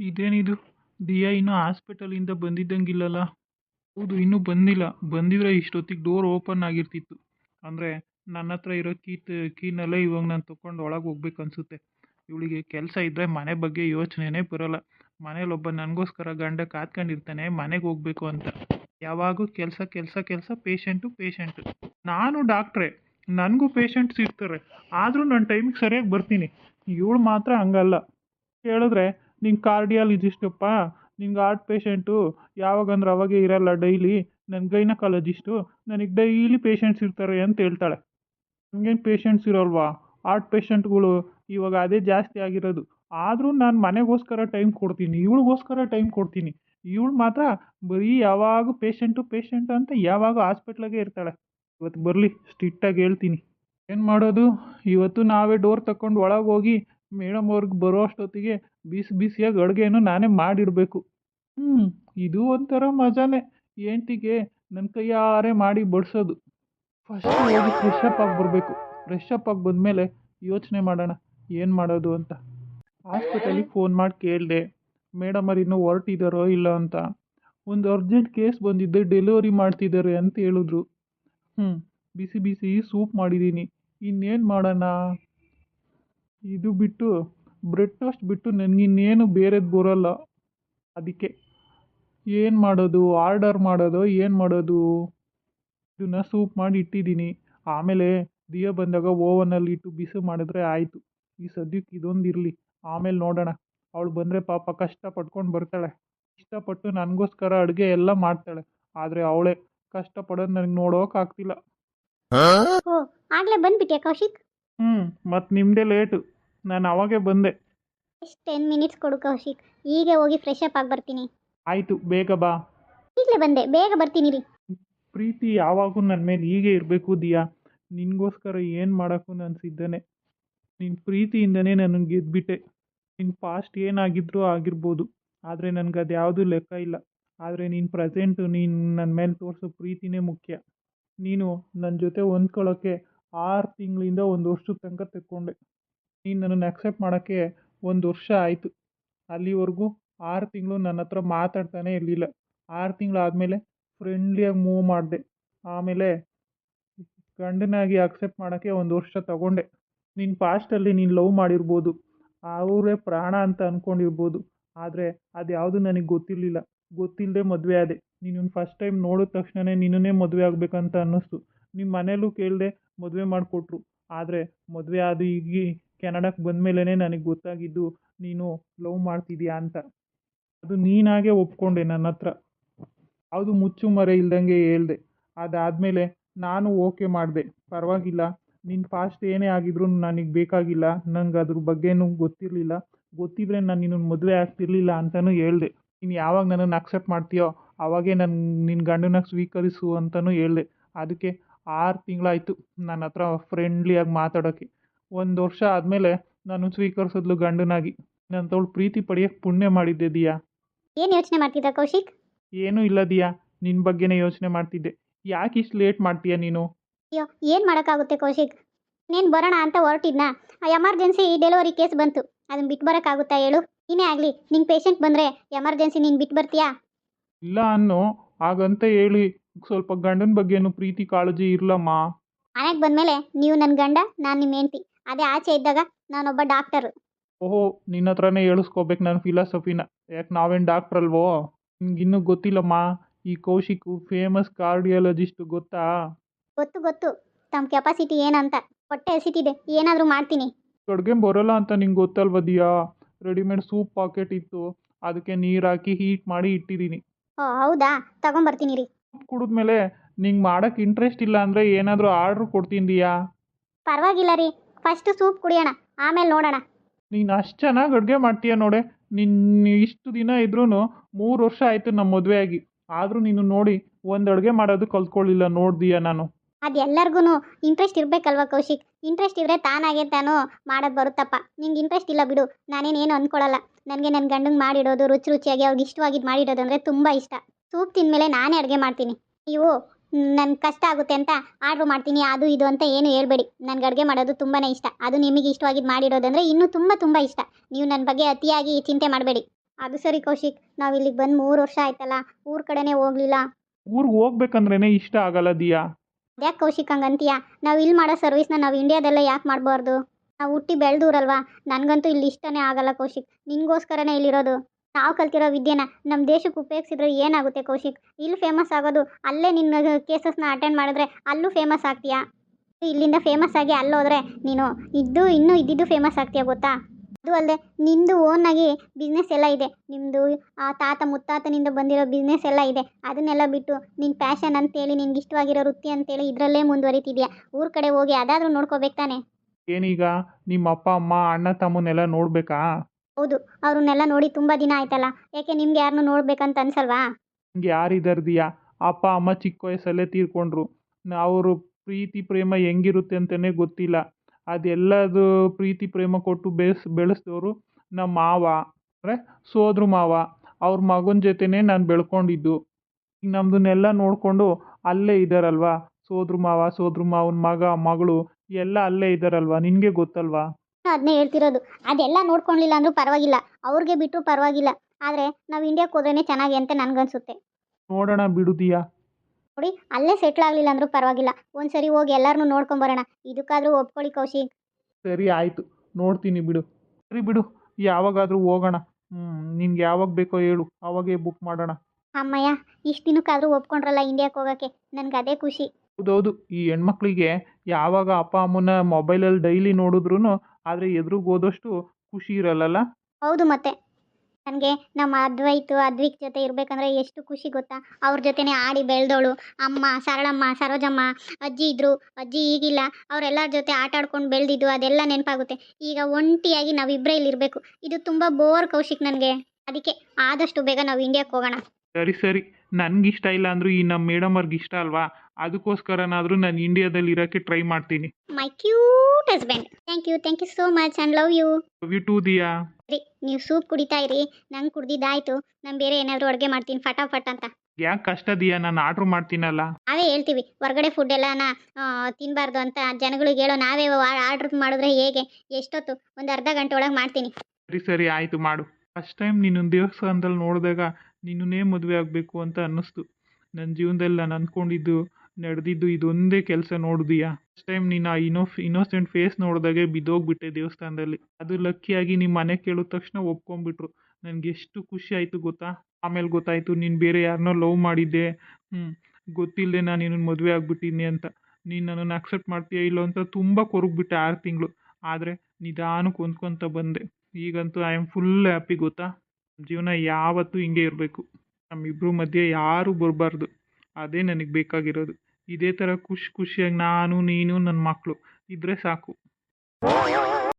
ಇದೇನಿದು? ದಿಯಾ ಇನ್ನೂ ಹಾಸ್ಪಿಟಲಿಂದ ಬಂದಿದ್ದಂಗಿಲ್ಲಲ್ಲ. ಹೌದು, ಇನ್ನೂ ಬಂದಿಲ್ಲ. ಬಂದಿದ್ರೆ ಇಷ್ಟೊತ್ತಿಗೆ ಡೋರ್ ಓಪನ್ ಆಗಿರ್ತಿತ್ತು. ಅಂದರೆ ನನ್ನ ಹತ್ರ ಇರೋ ಕೀತ್ ಕೀನಲ್ಲೇ ಇವಾಗ ನಾನು ತೊಗೊಂಡು ಒಳಗೆ ಹೋಗ್ಬೇಕು ಅನಿಸುತ್ತೆ. ಇವಳಿಗೆ ಕೆಲಸ ಇದ್ದರೆ ಮನೆ ಬಗ್ಗೆ ಯೋಚನೆನೇ ಬರೋಲ್ಲ. ಮನೇಲಿ ಒಬ್ಬ ನನಗೋಸ್ಕರ ಗಂಡ ಕಾತ್ಕೊಂಡಿರ್ತಾನೆ ಮನೆಗೆ ಹೋಗ್ಬೇಕು ಅಂತ. ಯಾವಾಗೂ ಕೆಲಸ ಕೆಲಸ ಕೆಲಸ ಪೇಷಂಟು ಪೇಷಂಟು ನಾನು ಡಾಕ್ಟ್ರೇ ನನಗೂ ಪೇಷಂಟ್ಸ್ ಇರ್ತಾರೆ ಆದರೂ ನನ್ನ ಟೈಮಿಗೆ ಸರಿಯಾಗಿ ಬರ್ತೀನಿ. ಇವಳು ಮಾತ್ರ ಹಂಗಲ್ಲ. ಹೇಳಿದ್ರೆ ನಿಂಗೆ ಕಾರ್ಡಿಯಾಲಜಿಸ್ಟಪ್ಪ ನಿಂಗೆ ಹಾರ್ಟ್ ಪೇಷಂಟು ಯಾವಾಗಂದ್ರೆ ಅವಾಗೇ ಇರಲ್ಲ ಡೈಲಿ ನನ್ನ ಗೈನಕಾಲಜಿಸ್ಟು ನನಗೆ ಡೈಲಿ ಪೇಷಂಟ್ಸ್ ಇರ್ತಾರೆ ಅಂತ ಹೇಳ್ತಾಳೆ. ನನಗೇನು ಪೇಷಂಟ್ಸ್ ಇರೋಲ್ವಾ? ಹಾರ್ಟ್ ಪೇಷಂಟ್ಗಳು ಇವಾಗ ಅದೇ ಜಾಸ್ತಿ ಆಗಿರೋದು. ಆದರೂ ನಾನು ಮನೆಗೋಸ್ಕರ ಟೈಮ್ ಕೊಡ್ತೀನಿ. ಇವಳಿಗೋಸ್ಕರ ಟೈಮ್ ಕೊಡ್ತೀನಿ. ಇವಳು ಮಾತ್ರ ಬರೀ ಯಾವಾಗ ಪೇಷಂಟು ಪೇಷಂಟ್ ಅಂತ ಯಾವಾಗ ಹಾಸ್ಪಿಟ್ಲಾಗೆ ಇರ್ತಾಳೆ. ಇವತ್ತು ಬರಲಿ ಸ್ಟ್ರಿಕ್ಟಾಗಿ ಹೇಳ್ತೀನಿ. ಏನು ಮಾಡೋದು? ಇವತ್ತು ನಾವೇ ಡೋರ್ ತಗೊಂಡು ಒಳಗೆ ಹೋಗಿ ಮೇಡಮ್ ಅವ್ರಿಗೆ ಬರೋ ಅಷ್ಟೊತ್ತಿಗೆ ಬಿಸಿ ಬಿಸಿಯಾಗಿ ಅಡುಗೆಯನ್ನು ನಾನೇ ಮಾಡಿಡಬೇಕು. ಹ್ಞೂ ಇದು ಒಂಥರ ಮಜಾನೇ. ಹೆಂಡ್ತಿಗೆ ನನ್ನ ಕೈಯಾರೆ ಮಾಡಿ ಬಡಿಸೋದು. ಫಸ್ಟ್ ಹೋಗಿ ಫ್ರೆಶ್ ಅಪ್ ಆಗಿ ಬರಬೇಕು. ಫ್ರೆಶ್ ಅಪ್ ಆಗಿ ಬಂದಮೇಲೆ ಯೋಚನೆ ಮಾಡೋಣ, ಏನು ಮಾಡೋದು ಅಂತ. ಹಾಸ್ಪಿಟಲಿಗೆ ಫೋನ್ ಮಾಡಿ ಕೇಳಿದೆ, ಮೇಡಮ್ ಅವ್ರು ಇನ್ನೂ ಹೊರಟಿದ್ದಾರೋ ಇಲ್ಲ ಅಂತ. ಒಂದು ಅರ್ಜೆಂಟ್ ಕೇಸ್ ಬಂದಿದ್ದೆ, ಡೆಲಿವರಿ ಮಾಡ್ತಿದ್ದಾರೆ ಅಂತ ಹೇಳಿದ್ರು. ಹ್ಞೂ ಬಿಸಿ ಬಿಸಿ ಸೂಪ್ ಮಾಡಿದ್ದೀನಿ ಇನ್ನೇನು ಮಾಡೋಣ? ಇದು ಬಿಟ್ಟು ಬ್ರೆಡ್ ಟೋಸ್ಟ್ ಬಿಟ್ಟು ನನಗಿನ್ನೇನು ಬೇರೆದು ಬರೋಲ್ಲ. ಅದಕ್ಕೆ ಏನು ಮಾಡೋದು ಆರ್ಡರ್ ಮಾಡೋದು ಏನು ಮಾಡೋದು? ಇದನ್ನ ಸೂಪ್ ಮಾಡಿ ಇಟ್ಟಿದ್ದೀನಿ. ಆಮೇಲೆ ದಿಯ ಬಂದಾಗ ಓವನಲ್ಲಿ ಇಟ್ಟು ಬಿಸಿ ಮಾಡಿದ್ರೆ ಆಯಿತು. ಈ ಸದ್ಯಕ್ಕೆ ಇದೊಂದು ಇರಲಿ. ಆಮೇಲೆ ನೋಡೋಣ. ಅವಳು ಬಂದರೆ ಪಾಪ ಕಷ್ಟ ಪಟ್ಕೊಂಡು ಬರ್ತಾಳೆ. ಇಷ್ಟಪಟ್ಟು ನನಗೋಸ್ಕರ ಅಡುಗೆ ಎಲ್ಲ ಮಾಡ್ತಾಳೆ. ಆದರೆ ಅವಳೇ ಕಷ್ಟಪಡೋದು ನನಗೆ ನೋಡೋಕ್ಕಾಗ್ತಿಲ್ಲ ಆಗ್ಲೇ ಆಗಲೇ ಬಂದ್ಬಿಟ್ಯಾ ಕೌಶಿಕ್? ಹ್ಞೂ ಮತ್ತು ನಿಮ್ಮದೇ ಲೇಟು ನಾನು ಅವಾಗೇ ಬಂದೆ. ಎಷ್ಟು ಟೆನ್ ಮಿನಿಟ್ಸ್ ಕೊಡು ಕೌಶಿಕ್. ಈಗ ಹೋಗಿ ಫ್ರೆಶ್ ಅಪ್ ಆಗಿ ಬರ್ತೀನಿ. ಆಯಿತು ಬೇಗ ಬಾ. ಈಗಲೇ ಬಂದೆ ಬೇಗ ಬರ್ತೀನಿ ರೀ. ಪ್ರೀತಿ ಯಾವಾಗೂ ನನ್ನ ಮೇಲೆ ಹೀಗೆ ಇರಬೇಕು ದಿಯಾ. ನಿನಗೋಸ್ಕರ ಏನು ಮಾಡೋಕ್ಕೂ ನಾನು ಸಿದ್ಧನೇ. ನಿನ್ನ ಪ್ರೀತಿಯಿಂದನೇ ನನಗೆ ಗೆದ್ಬಿಟ್ಟೆ. ನಿನ್ನ ಪಾಸ್ಟ್ ಏನಾಗಿದ್ರೂ ಆಗಿರ್ಬೋದು. ಆದರೆ ನನಗೆ ಅದು ಯಾವುದೂ ಲೆಕ್ಕ ಇಲ್ಲ. ಆದರೆ ನಿನ್ನ ಪ್ರೆಸೆಂಟು ನೀನು ನನ್ನ ಮೇಲೆ ತೋರಿಸೋ ಪ್ರೀತಿನೇ ಮುಖ್ಯ. ನೀನು ನನ್ನ ಜೊತೆ ಹೊಂದ್ಕೊಳ್ಳೋಕ್ಕೆ ಆರು ತಿಂಗಳಿಂದ ಒಂದು ವರ್ಷದ ತನಕ ತೆಕ್ಕೊಂಡೆ. ನೀನು ನನ್ನನ್ನು ಅಕ್ಸೆಪ್ಟ್ ಮಾಡೋಕ್ಕೆ ಒಂದು ವರ್ಷ ಆಯಿತು. ಅಲ್ಲಿವರೆಗೂ ಆರು ತಿಂಗಳು ನನ್ನ ಹತ್ರ ಮಾತಾಡ್ತಾನೆ ಇರಲಿಲ್ಲ. ಆರು ತಿಂಗಳಾದಮೇಲೆ ಫ್ರೆಂಡ್ಲಿಯಾಗಿ ಮೂವ್ ಮಾಡಿದೆ. ಆಮೇಲೆ ಗಂಡನಾಗಿ ಅಕ್ಸೆಪ್ಟ್ ಮಾಡೋಕ್ಕೆ ಒಂದು ವರ್ಷ ತಗೊಂಡೆ. ನಿನ್ನ ಪಾಸ್ಟಲ್ಲಿ ನೀನು ಲವ್ ಮಾಡಿರ್ಬೋದು. ಅವರೇ ಪ್ರಾಣ ಅಂತ ಅಂದ್ಕೊಂಡಿರ್ಬೋದು ಆದರೆ ಅದು ಯಾವುದು ನನಗೆ ಗೊತ್ತಿರಲಿಲ್ಲ. ಗೊತ್ತಿಲ್ಲದೆ ಮದುವೆ ಆದೆ. ನೀನು ಫಸ್ಟ್ ಟೈಮ್ ನೋಡಿದ ತಕ್ಷಣವೇ ನಿನ್ನನ್ನೇ ಮದುವೆ ಆಗಬೇಕಂತ ಅನ್ನಿಸ್ತು. ನಿಮ್ಮ ಮನೇಲೂ ಕೇಳಿದೆ ಮದುವೆ ಮಾಡಿಕೊಟ್ರು. ಆದರೆ ಮದುವೆ ಆದ ಈಗ ಕೆನಡಾಕ್ಕೆ ಬಂದಮೇಲೆ ನನಗೆ ಗೊತ್ತಾಗಿದ್ದು ನೀನು ಲವ್ ಮಾಡ್ತಿದ್ಯಾ ಅಂತ. ಅದು ನೀನಾಗೆ ಒಪ್ಕೊಂಡೆ ನನ್ನ ಹತ್ರ. ಯಾವುದು ಮುಚ್ಚು ಮರೆ ಇಲ್ದಂಗೆ ಹೇಳ್ದೆ. ಅದಾದಮೇಲೆ ನಾನು ಓಕೆ ಮಾಡಿದೆ. ಪರವಾಗಿಲ್ಲ ನಿನ್ನ ಫಾಸ್ಟ್ ಏನೇ ಆಗಿದ್ರೂ ನನಗೆ ಬೇಕಾಗಿಲ್ಲ. ನಂಗೆ ಅದ್ರ ಬಗ್ಗೆನೂ ಗೊತ್ತಿರಲಿಲ್ಲ. ಗೊತ್ತಿದ್ರೆ ನಾನು ನಿನ್ನನ್ನು ಮದುವೆ ಆಗ್ತಿರ್ಲಿಲ್ಲ ಅಂತಲೂ ಹೇಳ್ದೆ. ನೀನು ಯಾವಾಗ ನನ್ನನ್ನು ಅಕ್ಸೆಪ್ಟ್ ಮಾಡ್ತೀಯೋ ಆವಾಗೇ ನನ್ನ ನಿನ್ನ ಗಂಡನಾಗಿ ಸ್ವೀಕರಿಸು ಅಂತಲೂ ಹೇಳ್ದೆ. ಅದಕ್ಕೆ ಆರು ತಿಂಗಳಾಯಿತು ನನ್ನ ಹತ್ರ ಫ್ರೆಂಡ್ಲಿಯಾಗಿ ಮಾತಾಡೋಕ್ಕೆ ಒಂದು ವರ್ಷ ಆದಮೇಲೆ ನಾನು ಸ್ವೀಕರಿಸಿದ್ಲು ಗಂಡನಾಗಿ. ನನ್ನಂಥವಳು ಪ್ರೀತಿ ಪಡೆಯೋಕ್ಕೆ ಪುಣ್ಯ ಮಾಡಿದ್ದೆ ದಿಯಾ. ಏನು ಯೋಚನೆ ಮಾಡ್ತಿದ್ದ ಕೌಶಿಕ್? ಏನೂ ಇಲ್ಲ ದಿಯಾ ನಿನ್ನ ಬಗ್ಗೆನೇ ಯೋಚನೆ ಮಾಡ್ತಿದ್ದೆ. ಯಾಕೆ ಇಷ್ಟು ಲೇಟ್ ಮಾಡ್ತೀಯ ನೀನು? ಅಯ್ಯೋ ಏನು ಮಾಡೋಕ್ಕಾಗುತ್ತೆ ಕೌಶಿಕ್? ನೀನು ಬರೋಣ ಅಂತ ಹೊರಟಿದ್ನಾ? ಎಮರ್ಜೆನ್ಸಿ ಡೆಲಿವರಿ ಕೇಸ್ ಬಂತು. ಅದನ್ನ ಬಿಟ್ಟು ಬರೋಕ್ಕಾಗುತ್ತಾ ಹೇಳು? ನೀನೇ ಆಗಲಿ ನಿಂಗೆ ಪೇಷಂಟ್ ಬಂದರೆ ಎಮರ್ಜೆನ್ಸಿ ನೀನು ಬಿಟ್ಟು ಬರ್ತೀಯಾ? ಇಲ್ಲ ಅನ್ನೋ ಹಾಗಂತ ಹೇಳಿ ಸ್ವಲ್ಪ ಗಂಡನ ಬಗ್ಗೆನೂ ಪ್ರೀತಿ ಕಾಳಜಿ ಇರಲಮ್ಮ. ಮನೆಗೆ ಬಂದಮೇಲೆ ನೀವು ನನ್ನ ಗಂಡ ನಾನು ನಿಮ್ಮ ಹೆಂಡತಿ. ಅದೇ ಆಚೆ ಇದ್ದಾಗ ನಾನೊಬ್ಬ ಡಾಕ್ಟರ್. ಓಹೋ ನಿನ್ನ ಹತ್ರನೇ ಹೇಳಿಸ್ಕೋಬೇಕು ನನ್ನ ಫಿಲಾಸಫಿನ. ಯಾಕೆ ನಾವೇನು ಡಾಕ್ಟ್ರ್ ಅಲ್ವೋ ನಿನ್ಗಿನ್ನೂ ಗೊತ್ತಿಲ್ಲಮ್ಮ. ಈ ಕೌಶಿಕು ಫೇಮಸ್ ಕಾರ್ಡಿಯಾಲಜಿಸ್ಟ್ ಗೊತ್ತಾ? ಗೊತ್ತು ಗೊತ್ತು. ತಮ್ಮ ಕೆಪಾಸಿಟಿ ಏನಂತ. ಹೊಟ್ಟೆ ಹಸಿತಿದೆ. ಏನಾದರೂ ಮಾಡ್ತೀನಿ. ಅಡುಗೆ ಬರೋಲ್ಲ ಅಂತ ನಿಂಗೆ ಗೊತ್ತಲ್ವದಿಯಾ ರೆಡಿಮೇಡ್ ಸೂಪ್ ಪಾಕೆಟ್ ಇತ್ತು. ಅದಕ್ಕೆ ನೀರು ಹಾಕಿ ಹೀಟ್ ಮಾಡಿ ಇಟ್ಟಿದ್ದೀನಿ ಓ ಹೌದಾ? ತಗೊಂಬರ್ತೀನಿ ರೀ. ಕುಡಿದ್ಮೇಲೆ ನಿಂಗೆ ಮಾಡೋಕ್ಕೆ ಇಂಟ್ರೆಸ್ಟ್ ಇಲ್ಲ ಅಂದರೆ ಏನಾದರೂ ಆರ್ಡರ್ ಕೊಡ್ತೀನಿಯಾ ಪರವಾಗಿಲ್ಲ ರೀ. ಫಸ್ಟು ಸೂಪ್ ಕುಡಿಯೋಣ ಆಮೇಲೆ ನೋಡೋಣ. ನೀನು ಅಷ್ಟು ಚೆನ್ನಾಗಿ ಅಡುಗೆ ಮಾಡ್ತೀಯ ನೋಡೆ. ನಿನ್ನ ಇಷ್ಟು ದಿನ ಇದ್ರೂ ಮೂರು ವರ್ಷ ಆಯಿತು ನಮ್ಮ ಮದುವೆ ಆಗಿ ಆದರೂ ನೀನು ನೋಡಿ ಒಂದು ಅಡುಗೆ ಮಾಡೋದು ಕಲ್ತ್ಕೊಳ್ಳಿಲ್ಲ ನೋಡ್ದೀಯ ನಾನು? ಅದು ಎಲ್ಲರಿಗೂ ಇಂಟ್ರೆಸ್ಟ್ ಇರಬೇಕಲ್ವ ಕೌಶಿಕ್? ಇಂಟ್ರೆಸ್ಟ್ ಇದ್ರೆ ತಾನಾಗೆ ತಾನು ಮಾಡೋದು ಬರುತ್ತಪ್ಪ. ನಿಂಗೆ ಇಂಟ್ರೆಸ್ಟ್ ಇಲ್ಲ ಬಿಡು. ನಾನೇನೇನು ಅಂದ್ಕೊಳ್ಳಲ್ಲ ನನಗೆ ನನ್ನ ಗಂಡಂಗೆ ಮಾಡಿಡೋದು ರುಚಿ ರುಚಿಯಾಗಿ ಅವ್ರಿಗೆ ಇಷ್ಟವಾಗಿದ್ದು ಮಾಡಿಡೋದು ಅಂದರೆ ತುಂಬ ಇಷ್ಟ. ಸೂಪ್ ತಿಂದಮೇಲೆ ನಾನೇ ಅಡುಗೆ ಮಾಡ್ತೀನಿ. ನೀವು ನನ್ನ ಕಷ್ಟ ಆಗುತ್ತೆ ಅಂತ ಆರ್ಡ್ರ್ ಮಾಡ್ತೀನಿ ಅದು ಇದು ಅಂತ ಏನು ಹೇಳ್ಬೇಡಿ. ನನಗೆ ಅಡುಗೆ ಮಾಡೋದು ತುಂಬಾ ಇಷ್ಟ. ಅದು ನಿಮಗೆ ಇಷ್ಟವಾಗಿದ್ದು ಮಾಡಿರೋದಂದ್ರೆ ಇನ್ನೂ ತುಂಬ ತುಂಬ ಇಷ್ಟ. ನೀವು ನನ್ನ ಬಗ್ಗೆ ಅತಿಯಾಗಿ ಚಿಂತೆ ಮಾಡಬೇಡಿ. ಅದು ಸರಿ ಕೌಶಿಕ್ ನಾವು ಇಲ್ಲಿಗೆ ಬಂದು ಮೂರು ವರ್ಷ ಆಯ್ತಲ್ಲ ಊರ ಕಡೆನೇ ಹೋಗ್ಲಿಲ್ಲ. ಊರಿಗೆ ಹೋಗ್ಬೇಕಂದ್ರೇ ಇಷ್ಟ ಆಗಲ್ಲ ದಿಯಾ? ಅದ್ಯಾಕೆ ಕೌಶಿಕ್ ಹಂಗಂತೀಯ? ನಾವು ಇಲ್ಲಿ ಮಾಡೋ ಸರ್ವಿಸ್ನ ನಾವು ಇಂಡಿಯಾದಲ್ಲೇ ಯಾಕೆ ಮಾಡಬಾರ್ದು? ನಾವು ಹುಟ್ಟಿ ಬೆಳೆದೂರಲ್ವಾ? ನನಗಂತೂ ಇಲ್ಲಿ ಇಷ್ಟನೇ ಆಗಲ್ಲ ಕೌಶಿಕ್. ನಿಂಗೋಸ್ಕರನೇ ಇಲ್ಲಿರೋದು. ನಾವು ಕಲ್ತಿರೋ ವಿದ್ಯೆನ ನಮ್ಮ ದೇಶಕ್ಕೆ ಉಪಯೋಗಿಸಿದ್ರೆ ಏನಾಗುತ್ತೆ ಕೌಶಿಕ್? ಇಲ್ಲಿ ಫೇಮಸ್ ಆಗೋದು ಅಲ್ಲೇ ನಿನ್ನ ಕೇಸಸ್ನ ಅಟೆಂಡ್ ಮಾಡಿದ್ರೆ ಅಲ್ಲೂ ಫೇಮಸ್ ಆಗ್ತೀಯಾ? ಇಲ್ಲಿಂದ ಫೇಮಸ್ ಆಗಿ ಅಲ್ಲೋದ್ರೆ ನೀನು ಇದ್ದು ಇನ್ನೂ ಇದ್ದಿದ್ದು ಫೇಮಸ್ ಆಗ್ತೀಯಾ ಗೊತ್ತಾ? ಅದು ಅಲ್ಲದೆ ನಿಂದು ಓನಾಗಿ ಬಿಸ್ನೆಸ್ ಎಲ್ಲ ಇದೆ. ನಿಮ್ಮದು ತಾತ ಮುತ್ತಾತನಿಂದ ಬಂದಿರೋ ಬಿಸ್ನೆಸ್ ಎಲ್ಲ ಇದೆ. ಅದನ್ನೆಲ್ಲ ಬಿಟ್ಟು ನಿನ್ನ ಪ್ಯಾಷನ್ ಅಂತೇಳಿ, ನಿನ್ಗೆ ಇಷ್ಟವಾಗಿರೋ ವೃತ್ತಿ ಅಂತೇಳಿ ಇದರಲ್ಲೇ ಮುಂದುವರಿತಿದ್ಯಾ? ಊರ ಕಡೆ ಹೋಗಿ ಅದಾದರೂ ನೋಡ್ಕೋಬೇಕು ತಾನೆ. ಏನೀಗ ನಿಮ್ಮ ಅಪ್ಪ, ಅಮ್ಮ, ಅಣ್ಣ, ತಮ್ಮನ್ನೆಲ್ಲ ನೋಡಬೇಕಾ? ಹೌದು, ಅವ್ರನ್ನೆಲ್ಲ ನೋಡಿ ತುಂಬ ದಿನ ಆಯ್ತಲ್ಲ ಯಾಕೆ ನಿಮ್ಗೆ ಯಾರನ್ನು ನೋಡ್ಬೇಕಂತ ಅನ್ಸಲ್ವಾ? ನಿಮ್ಗೆ ಯಾರು ದಿಯಾ ಅಪ್ಪ, ಅಮ್ಮ ಚಿಕ್ಕ ವಯಸ್ಸಲ್ಲೇ ತೀರ್ಕೊಂಡ್ರು. ಅವರು ಪ್ರೀತಿ, ಪ್ರೇಮ ಹೆಂಗಿರುತ್ತೆ ಅಂತಲೇ ಗೊತ್ತಿಲ್ಲ. ಅದೆಲ್ಲದು ಪ್ರೀತಿ, ಪ್ರೇಮ ಕೊಟ್ಟು ಬೇಸ್ ಬೆಳೆಸಿದವರು ನಮ್ಮ ಮಾವ, ಅಂದರೆ ಸೋದ್ರ ಮಾವ. ಅವ್ರ ಮಗನ ಜೊತೆನೇ ನಾನು ಬೆಳ್ಕೊಂಡಿದ್ದು. ಈಗ ನಮ್ಮದನ್ನೆಲ್ಲ ನೋಡಿಕೊಂಡು ಅಲ್ಲೇ ಇದ್ದಾರಲ್ವಾ ಸೋದ್ರ ಮಾವ, ಸೋದ್ರ ಮಾವನ ಮಗ, ಮಗಳು ಎಲ್ಲ ಅಲ್ಲೇ ಇದ್ದಾರಲ್ವಾ ನಿನಗೆ ಗೊತ್ತಲ್ವಾ? ಅದನ್ನೇ ಹೇಳ್ತಿರೋದು. ಅದೆಲ್ಲ ನೋಡ್ಕೊಳ್ಲಿಲ್ಲ ಅಂದ್ರೂ ಪರವಾಗಿಲ್ಲ. ಅವ್ರಿಗೆ ಬಿಟ್ಟರು ಪರವಾಗಿಲ್ಲ. ಆದರೆ ನಾವು ಇಂಡಿಯಾಕ್ಕೆ ಹೋದ್ರೇ ಚೆನ್ನಾಗಿ ಅಂತ ನನಗನ್ಸುತ್ತೆ. ನೋಡೋಣ ಬಿಡು ದಿಯಾ. ನೋಡಿ ಅಲ್ಲೇ ಸೆಟ್ಲ್ ಆಗಲಿಲ್ಲ ಅಂದ್ರೂ ಪರವಾಗಿಲ್ಲ. ಒಂದ್ಸರಿ ಹೋಗಿ ಎಲ್ಲರನ್ನೂ ನೋಡ್ಕೊಂಬರೋಣ. ಇದಕ್ಕಾದರೂ ಒಪ್ಕೊಳ್ಳಿ ಕೌಶಿಕ್. ಸರಿ ಆಯಿತು. ನೋಡ್ತೀನಿ ಬಿಡು. ಸರಿ ಬಿಡು. ಯಾವಾಗಾದರೂ ಹೋಗೋಣ. ಹ್ಞೂ ನಿನ್ಗೆ ಯಾವಾಗ ಬೇಕೋ ಹೇಳು. ಅವಾಗೇ ಬುಕ್ ಮಾಡೋಣ. ಅಮ್ಮಯ್ಯ ಇಷ್ಟು ದಿನಕ್ಕಾದರೂ ಒಪ್ಕೊಂಡ್ರಲ್ಲ ಇಂಡಿಯಾಕ್ಕೆ ಹೋಗೋಕ್ಕೆ. ನನಗೆ ಅದೇ ಖುಷಿ. ಹೌದೌದು. ಈ ಹೆಣ್ಮಕ್ಳಿಗೆ ಯಾವಾಗ ಅಪ್ಪ ಅಮ್ಮನ ಮೊಬೈಲಲ್ಲಿ ಡೈಲಿ ನೋಡಿದ್ರು ಆದರೆ ಎದುರಿಗೆ ಹೋದಷ್ಟು ಖುಷಿ ಇರಲ್ಲಲ್ಲ? ಹೌದು ಮತ್ತೆ. ನನಗೆ ನಮ್ಮ ಅದ್ವೈತು ಅದ್ವಿಕ್ ಜೊತೆ ಇರಬೇಕಂದ್ರೆ ಎಷ್ಟು ಖುಷಿ ಗೊತ್ತಾ? ಅವ್ರ ಜೊತೆನೆ ಆಡಿ ಬೆಳೆದವಳು ಅಮ್ಮ ಸರಳಮ್ಮ ಸರೋಜಮ್ಮ ಅಜ್ಜಿ ಇದ್ರು. ಅಜ್ಜಿ ಈಗಿಲ್ಲ. ಅವರೆಲ್ಲರ ಜೊತೆ ಆಟ ಆಡ್ಕೊಂಡು ಬೆಳೆದಿದ್ದು ಅದೆಲ್ಲ ನೆನಪಾಗುತ್ತೆ. ಈಗ ಒಂಟಿಯಾಗಿ ನಾವಿಬ್ಬರೇ ಇಲ್ಲಿರಬೇಕು. ಇದು ತುಂಬ ಬೋರ್ ಕೌಶಿಕ್ ನನಗೆ. ಅದಕ್ಕೆ ಆದಷ್ಟು ಬೇಗ ನಾವು ಇಂಡಿಯಾಕ್ಕೆ ಹೋಗೋಣ. ಸರಿ ಸರಿ. ನನಗಿಷ್ಟ ಇಲ್ಲ ಅಂದರೂ ಈ ನಮ್ಮ ಮೇಡಮ್ ಅವ್ರಿಗೆ ಇಷ್ಟ ಅಲ್ವಾ? ಅದಕ್ಕೋಸ್ಕರನಾದರೂ ನಾನು ಇಂಡಿಯಾದಲ್ಲಿ ಇರಕ್ಕೆ ಟ್ರೈ ಮಾಡ್ತೀನಿ. My cute husband thank you thank you so much and love you love you too Diya ರೀ ನೀವು ಸೂಪ್ ಕುಡಿತಾ ಇರಿ ನಂಗೆ ಕುಡ್ದಿದ್ದಾಯ್ತು ನಾನು ಬೇರೆ ಏನಾದರೂ ಅಡುಗೆ ಮಾಡ್ತೀನಿ ಫಟಾಫಟ್ ಅಂತ. ಯಾಕೆ ಕಷ್ಟ ದಿಯಾ ನಾನು ಆರ್ಡ್ರ್ ಮಾಡ್ತೀನಲ್ಲ. ನಾವೇ ಹೇಳ್ತೀವಿ ಹೊರಗಡೆ ಫುಡ್ ಎಲ್ಲನ ತಿನ್ನಬಾರ್ದು ಅಂತ ಜನಗಳಿಗೆ ಹೇಳೋ ನಾವೇ ಆರ್ಡ್ರ್ ಮಾಡಿದ್ರೆ ಹೇಗೆ ಎಷ್ಟೊತ್ತು ಒಂದು ಅರ್ಧ ಗಂಟೆ ಒಳಗೆ ಮಾಡ್ತೀನಿ. ಸರಿ ಸರಿ ಆಯಿತು ಮಾಡು. ಫಸ್ಟ್ ಟೈಮ್ ನೀನು ದೇವಸ್ಥಾನದಲ್ಲಿ ನೋಡಿದಾಗ ನಿನ್ನೇ ಮದುವೆ ಆಗಬೇಕು ಅಂತ ಅನ್ನಿಸ್ತು. ನನ್ನ ಜೀವನದಲ್ಲಿ ನಾನು ಅಂದ್ಕೊಂಡಿದ್ದು ನಡೆದಿದ್ದು, ಇದೊಂದೇ ಕೆಲಸ ನೋಡಿದೀಯಾ? ಫಸ್ಟ್ ಟೈಮ್ ನೀನು ಆ ಇನೋ ಇನ್ನೋಸೆಂಟ್ ಫೇಸ್ ನೋಡಿದಾಗೆ ಬಿದ್ದೋಗ್ಬಿಟ್ಟೆ ದೇವಸ್ಥಾನದಲ್ಲಿ. ಅದು ಲಕ್ಕಿಯಾಗಿ ನಿಮ್ಮ ಮನೆ ಕೇಳಿದ ತಕ್ಷಣ ಒಪ್ಕೊಂಡ್ಬಿಟ್ರು. ನನಗೆ ಎಷ್ಟು ಖುಷಿ ಆಯಿತು ಗೊತ್ತಾ? ಆಮೇಲೆ ಗೊತ್ತಾಯಿತು, ನೀನು ಬೇರೆ ಯಾರನ್ನೋ ಲವ್ ಮಾಡಿದ್ದೆ. ಹ್ಞೂ ಗೊತ್ತಿಲ್ಲದೆ ನಾನು ನಿನ್ನ ಮದುವೆ ಆಗಿಬಿಟ್ಟಿದ್ದೀನಿ ಅಂತ. ನೀನು ನನ್ನನ್ನು ಅಕ್ಸೆಪ್ಟ್ ಮಾಡ್ತೀಯ ಇಲ್ಲೋ ಅಂತ ತುಂಬ ಕೊರಗ್ಬಿಟ್ಟೆ ಆರು ತಿಂಗಳು. ಆದರೆ ನಿಧಾನಕ್ಕೆ ಹೊಂದ್ಕೊತ ಬಂದೆ. ಈಗಂತೂ ಐ ಆಮ್ ಫುಲ್ ಹ್ಯಾಪಿ ಗೊತ್ತಾ? ಜೀವನ ಯಾವತ್ತೂ ಹಿಂಗೆ ಇರಬೇಕು. ನಮ್ಮಿಬ್ಬರ ಮಧ್ಯೆ ಯಾರೂ ಬರಬಾರ್ದು. ಅದೇ ನನಗೆ ಬೇಕಾಗಿರೋದು. ಇದೇ ಥರ ಖುಷಿ ಖುಷಿಯಾಗಿ ನಾನು ನೀನು ನನ್ನ ಮಕ್ಕಳು ಇದ್ದರೆ ಸಾಕು.